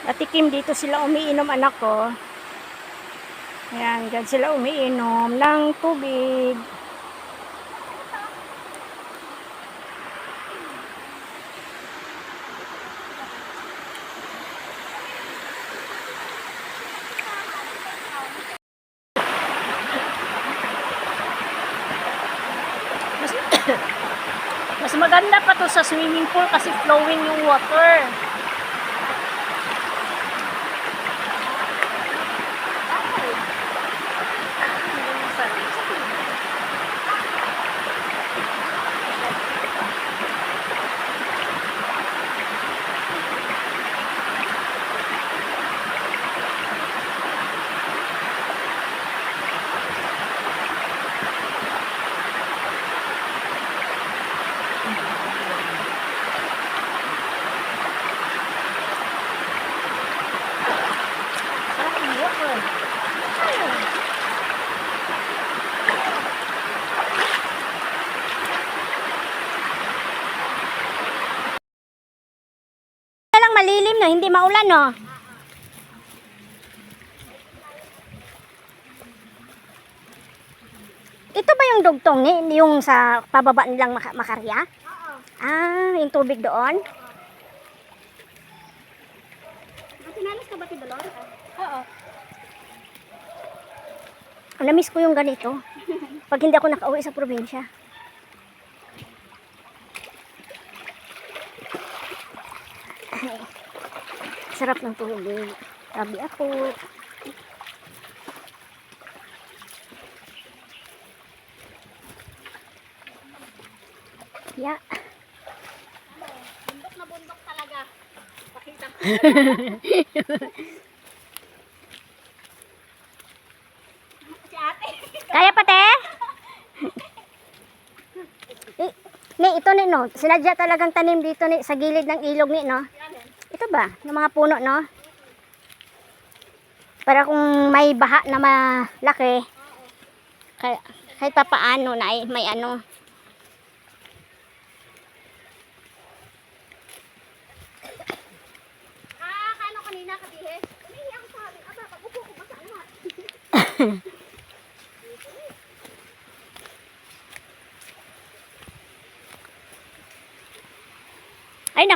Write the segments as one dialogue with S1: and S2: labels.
S1: Natikim dito sila umiinom anak ko. Ayan, dyan sila umiinom ng tubig. Mas maganda pa to sa swimming pool kasi flowing yung water. Sarap yung water. No, hindi maulan no. Ito ba yung dugtong ni yung sa pababa nilang maka- makarya? Ah, yung tubig doon?
S2: Sinalis ka ba ti Dolor?
S1: Oo. Na-miss ko yung ganito. Pag hindi ako nakauwi sa probinsya. Ay, sarap ng tubig. Sabi ako. Ya.
S2: Bundok na bundok talaga. Pakita ko.
S1: Kaya pa, te? Ni, ito ni, no? Sinadya talagang tanim dito ni, sa gilid ng ilog ni, no? Ba? Yung mga puno, no? Para kung may baha na malaki, kaya, kahit pa paano na ay may ano.
S2: Ah, kano kanina kabihe? Umihi ako sa amin. Aba, pag upo ko basa lahat.
S1: Ay,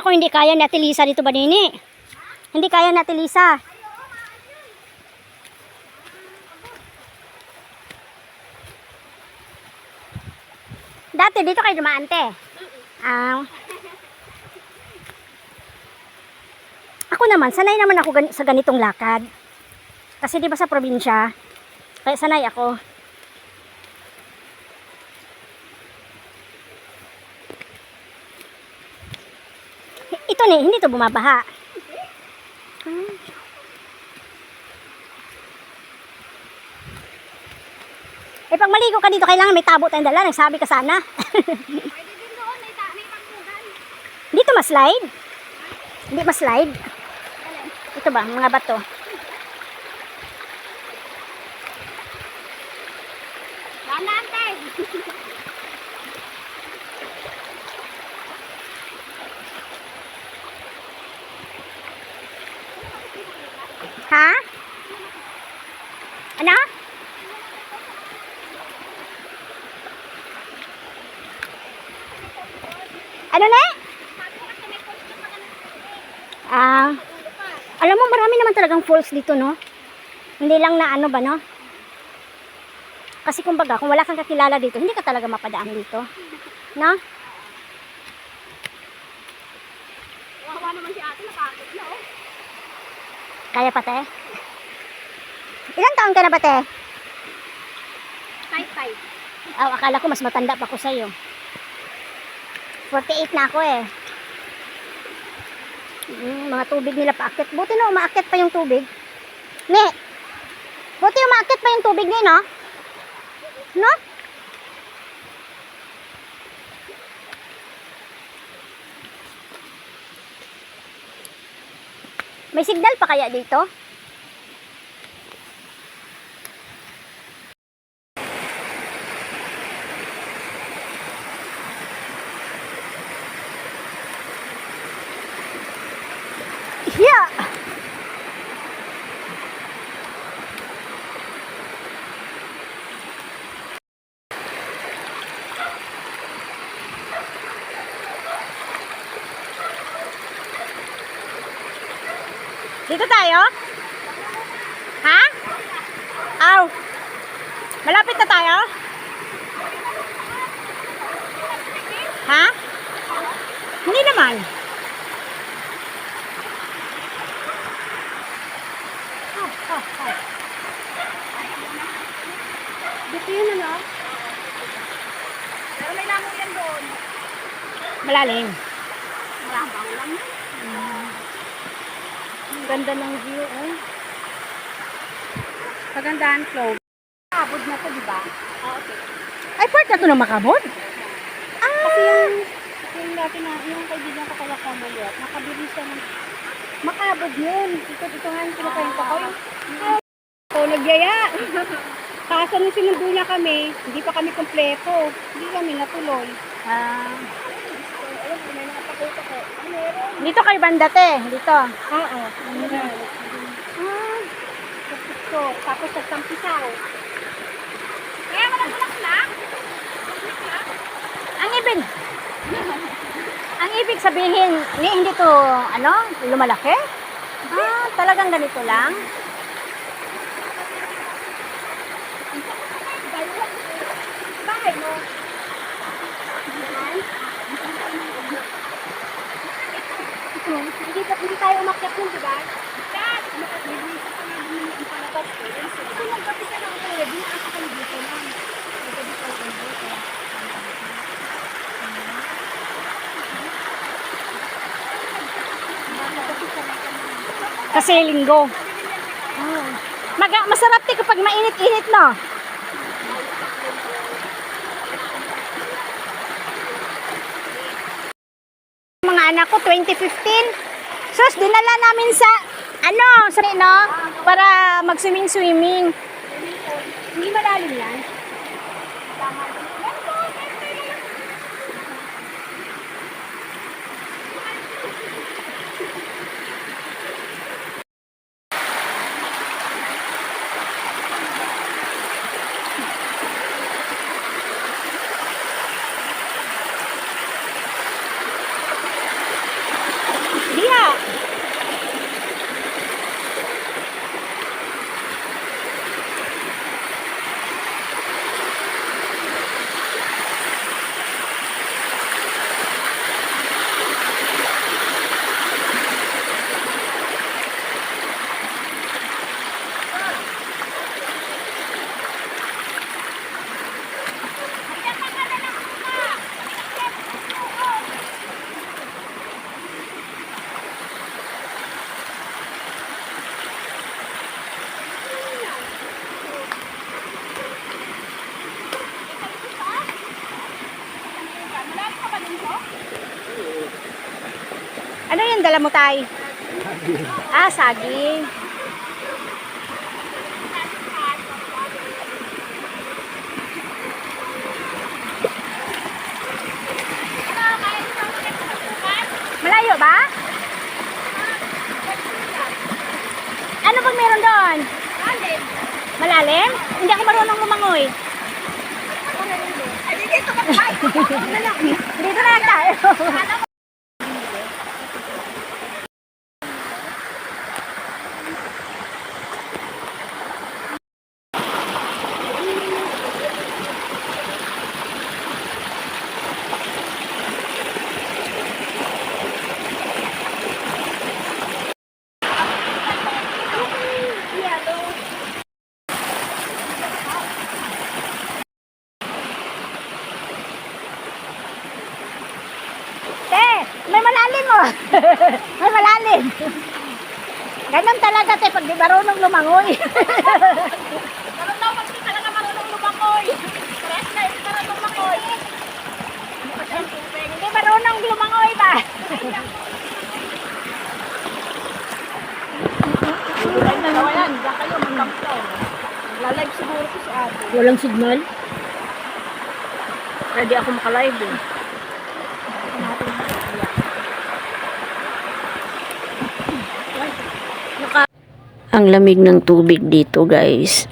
S1: nako, hindi kaya ni Ate Lisa dito ba nini? Hindi kaya ni Ate Lisa. Dati dito kayo dumaan, te. Ah. ako naman, sanay naman ako gani- sa ganitong lakad. Kasi di ba sa probinsya, kaya sanay ako. Ito ni, hindi to bumabaha. Ah. Eh pag maligo ka dito, kailangan may tabo tayong dala. Nagsabi ka sana.
S2: Pwede din doon. May, ta may pangkugan.
S1: dito ma-slide? Hindi ma-slide? Ito ba, mga bato? Ano? Ano na? Ah, alam mo marami naman talagang falls dito, no? Hindi lang na ano ba, no? Kasi kumbaga, kung wala kang kakilala dito, hindi ka talaga mapadaan dito. No?
S2: Wawa naman si ate. Napakot na, oh.
S1: Kaya pa, te? Taon ka na ba, te?
S2: Tight, tight.
S1: Oh, akala ko mas matanda pa ko sa'yo. 48 na ako eh. Mm, mga tubig nila paakit. Buti na umaakit pa yung tubig. Ne! Buti umaakit pa yung tubig ni, no? No? May signal pa kaya dito? Yeah.
S3: Dito tayo? Ha? Aw. Malapit na tayo? Ha? Hindi naman.
S2: Dito yun ano? Pero may lango yan doon.
S3: Malalim.
S2: Malamang lang.
S3: Ang ganda ng view, eh.
S2: Pagandahan flow. Abot na to, di ba? Ah, okay.
S3: Ay, part na to ng makabod?
S2: Kasi yung, yung dati na, yung kaibigan ko kaya kamulit, nakabili siya ng, makabod yun. Ito, ito nga yung kinukwento ko. Yung, oh, nagyaya. Kaso nung sinundo niya kami, hindi pa kami kompleto. Hindi kami natuloy.
S3: Ah.
S2: Ayun, may nakapakita ko. Ah, meron.
S3: Dito kay Bandate. Dito.
S2: Oo. Ah, tapos sa Tampisaw. Kaya mo nagulak
S3: Ang ibig, ang ibig sabihin, ni, hindi to, ano, lumalaki? Ah, talagang ganito lang?
S2: Bahay mo. Hindi, hindi tayo umakyat nun, di ba? Dad! Nakasibig sa kanya bumili ang palabas ko. Ito nagkapisa na ako talaga. Binaan sa kanya dito lang. Nagkabi sa kanya dito.
S3: Kasi linggo. Maga, masarap din kapag mainit-init, no? Mga anak ko, 2015. Sus, dinala namin sa, ano, sa, no? Para mag-swimming-swimming.
S2: Hindi malalim yan.
S3: Diha. Ano yung dala mo, Tay? Ah, saging. Malayo ba? Ano bang meron doon?
S2: Malalim.
S3: Malalim? Hindi ako marunong lumangoy.
S2: Dito
S3: na tayo. Te, may malalim oh. may malalim. Ganun talaga te, pag di marunong lumangoy.
S2: Meron daw pag di talaga marunong lumakoy. Press na yung marunong lumakoy.
S3: Hindi marunong lumangoy ba?
S2: Dalawa yan. Diyan kayo, magkampo. Nagla-live siguro ko si ate.
S3: Walang signal. Ready ako makalive eh.
S4: Ang lamig ng tubig dito guys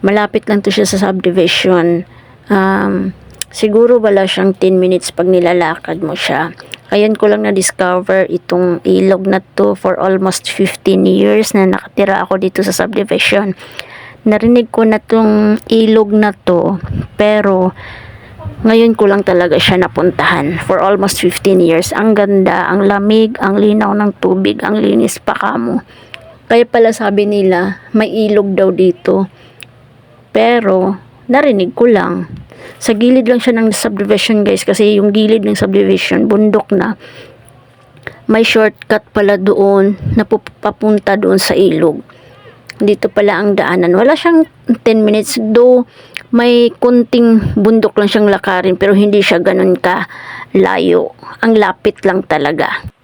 S4: malapit lang to siya sa subdivision um, Siguro wala siyang 10 minutes pag nilalakad mo siya. Ayan ko lang na-discover itong ilog na to for almost 15 years na nakatira ako dito sa subdivision. Narinig ko na tong ilog na to pero ngayon ko lang talaga siya napuntahan for almost 15 years. Ang ganda, ang lamig, ang linaw ng tubig, ang linis pa kamo. Kaya pala sabi nila, may ilog daw dito. Pero, narinig ko lang. Sa gilid lang siya ng subdivision guys kasi yung gilid ng subdivision, bundok na. May shortcut pala doon na papunta doon sa ilog. Dito pala ang daanan. Wala siyang 10 minutes. Though may kunting bundok lang siyang lakarin pero hindi siya ganun ka layo. Ang lapit lang talaga.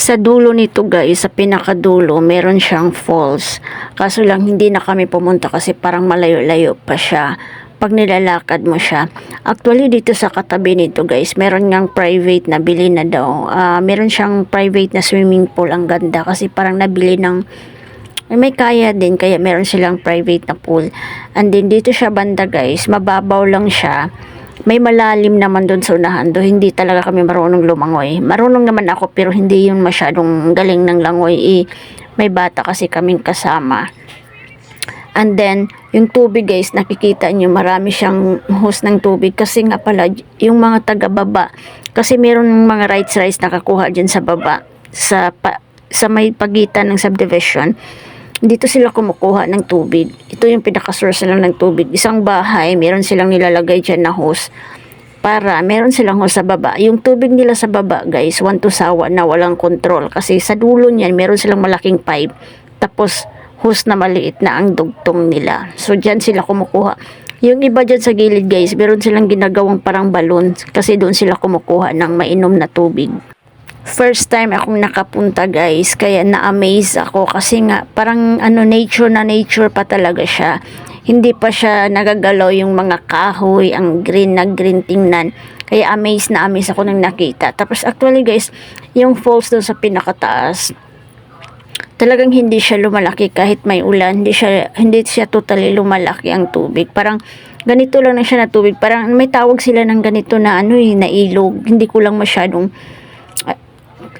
S4: Sa dulo nito guys, sa pinakadulo, meron siyang falls. Kaso lang hindi na kami pumunta kasi parang malayo-layo pa siya pag nilalakad mo siya. Actually, dito sa katabi nito guys, meron ngang private na bili na daw. Ah, meron siyang private na swimming pool. Ang ganda kasi parang nabili ng ay, may kaya din, kaya meron silang private na pool. And then, dito siya banda guys, mababaw lang siya. May malalim naman doon sa unahan, do hindi talaga kami marunong lumangoy. Marunong naman ako, pero hindi yun masyadong galing ng langoy. Eh, may bata kasi kaming kasama. And then, yung tubig guys, nakikita nyo, marami siyang hose ng tubig. Kasi nga pala, yung mga taga-baba, kasi meron mga rights rights nakakuha dyan sa baba, sa, pa, sa may pagitan ng subdivision. Dito sila kumukuha ng tubig. Ito yung pinaka-source nila ng tubig. Isang bahay, meron silang nilalagay dyan na hose para meron silang hose sa baba. Yung tubig nila sa baba, guys, one to sawa na walang control. Kasi sa dulo niyan, meron silang malaking pipe. Tapos, hose na maliit na ang dugtong nila. So, dyan sila kumukuha. Yung iba dyan sa gilid, guys, meron silang ginagawang parang balon. Kasi doon sila kumukuha ng mainom na tubig. First time akong nakapunta guys, kaya na-amaze ako kasi nga parang ano nature na nature pa talaga siya. Hindi pa siya nagagalaw yung mga kahoy, ang green na green tingnan. Kaya amaze na amaze ako nang nakita. Tapos actually guys, yung falls doon sa pinakataas, talagang hindi siya lumalaki kahit may ulan. Hindi siya, hindi siya totally lumalaki ang tubig. Parang ganito lang na siya na tubig. Parang may tawag sila ng ganito na ano eh, na ilog. Hindi ko lang masyadong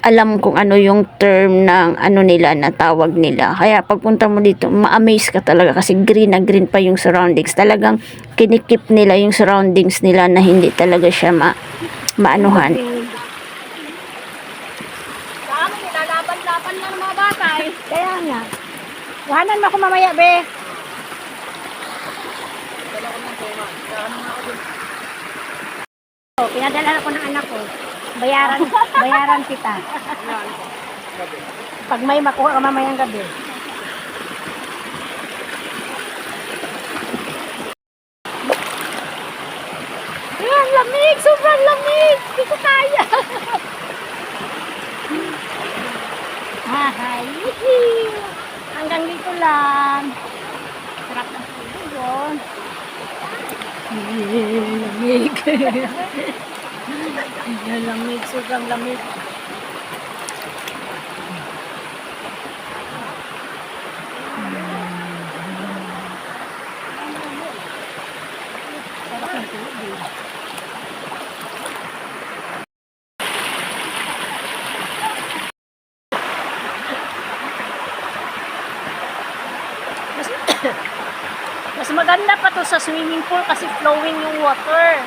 S4: alam kung ano yung term ng ano nila na tawag nila. Kaya pagpunta mo dito, ma-amaze ka talaga kasi green na green pa yung surroundings. Talagang kinikip nila yung surroundings nila na hindi talaga siya ma maanuhan.
S2: Paano nilalaban-laban lang ng mga bata eh. Kaya nga. Kuhanan mo ako mamaya, be.
S3: Oh, pinadala ko ng anak ko. Bayaran, bayaran kita.
S2: Pag may makuha ka mamayang gabi. Ayan, lamig! Sobrang lamig! Hindi ko kaya! Hi! Hanggang dito lang. Sarap ng tulog yun. Lamig. Ayan, lamig. Sobrang lamig. Mas maganda pa to sa swimming pool kasi flowing yung water.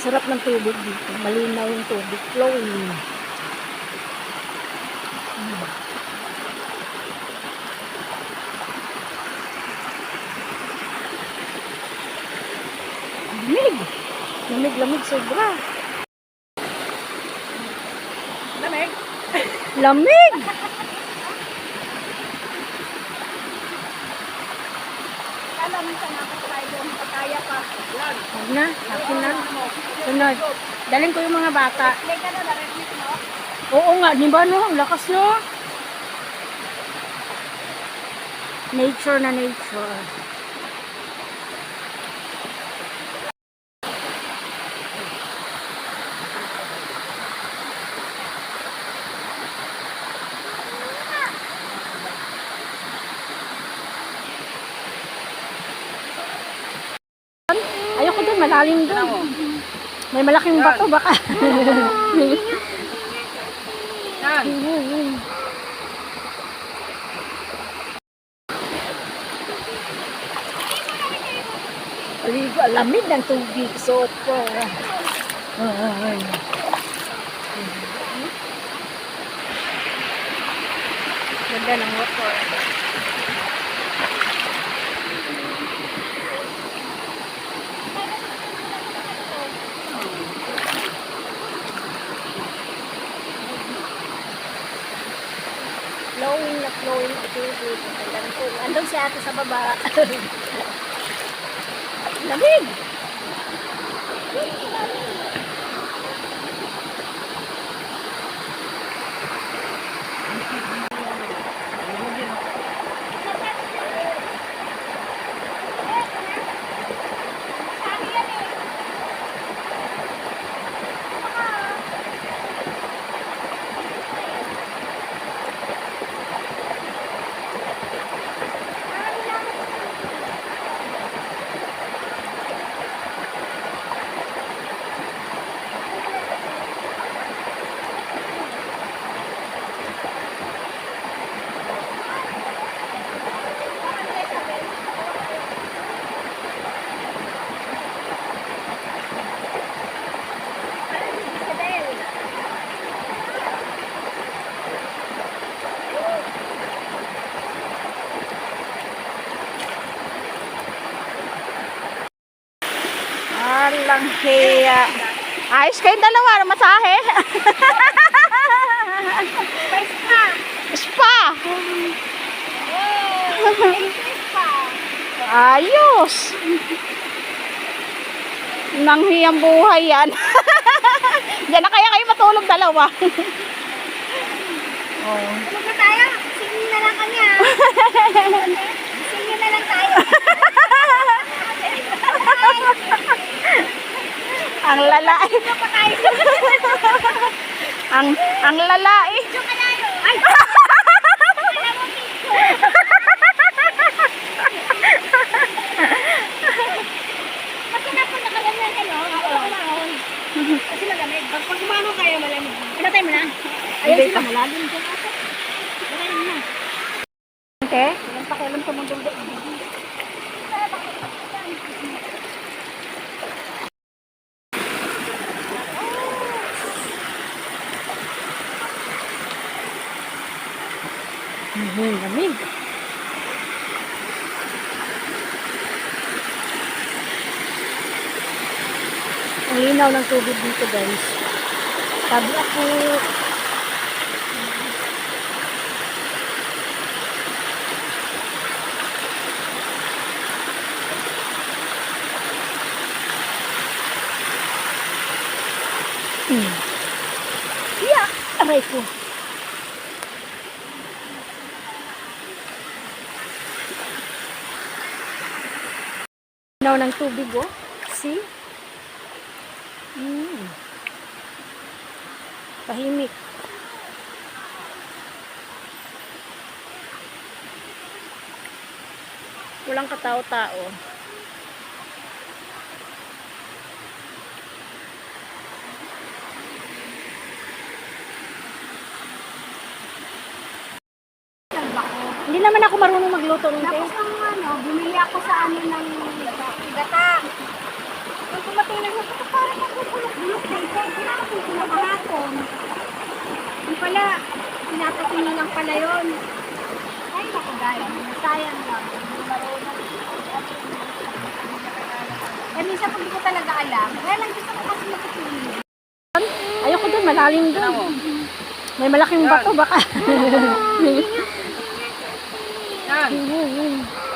S2: Sarap yung water. Sarap ng tubig dito. Malinaw yung tubig. Flowing. Mm. Lamig.
S3: Lamig-lamig sobra.
S2: Lamig.
S3: Lamig!
S2: Alam mo sa nakatry doon, pataya pa. Yan.
S3: Huwag na, akin na. Sunod. Dalhin ko yung mga bata.
S2: May ka na, na-repeat mo.
S3: Oo nga, di ba no? Ang Lakas no? Nature na nature. Ayoko doon, malalim doon. May malaking bato baka.
S2: Yan.
S3: Ligo, lamig ng tubig. Super. Ay. Ganda ng water. Na flowing ang tubig. Andun si ate sa baba. Lamig!
S2: Ayos kayong dalawa masahe. Spa. Ayos. Nanghiyang buhay yan. Diyan na kaya kayo matulog dalawa. oh.
S3: Tulog na tayo. Singin na lang kami ah. Singin na lang tayo.
S2: Ang lalai. ang ang lalai.
S3: Ay! Kasi malamig. Pag pag umano kayo malamig. Pinatay mo na. Ayun sila
S2: pa.
S3: malalim dyan ata. Malalim na.
S2: Okay.
S3: Walang pakialam sa mundo.
S2: Mhm, lamig.
S3: Ang linaw ng tubig dito guys. Sabi ako, Hmm. Yeah, aray ko. Linaw ng tubig oh. See? Mm. Tahimik. Walang katao-tao. Hindi naman ako marunong magluto ng
S2: Tapos ang ano, bumili ako sa ano ng gata. Nung kumatingin ako, parang magpupulok-bulok na ito. Kinakapin ko na kahapon. Yung pala, pinatasin na lang pala yun. Ay, naku guys, sayang lang. Hindi marunong. Ano minsan pag di ko talaga alam. Kaya lang gusto ko kasi.
S3: Ayoko doon, malalim doon. May malaking bato baka.
S2: Yan.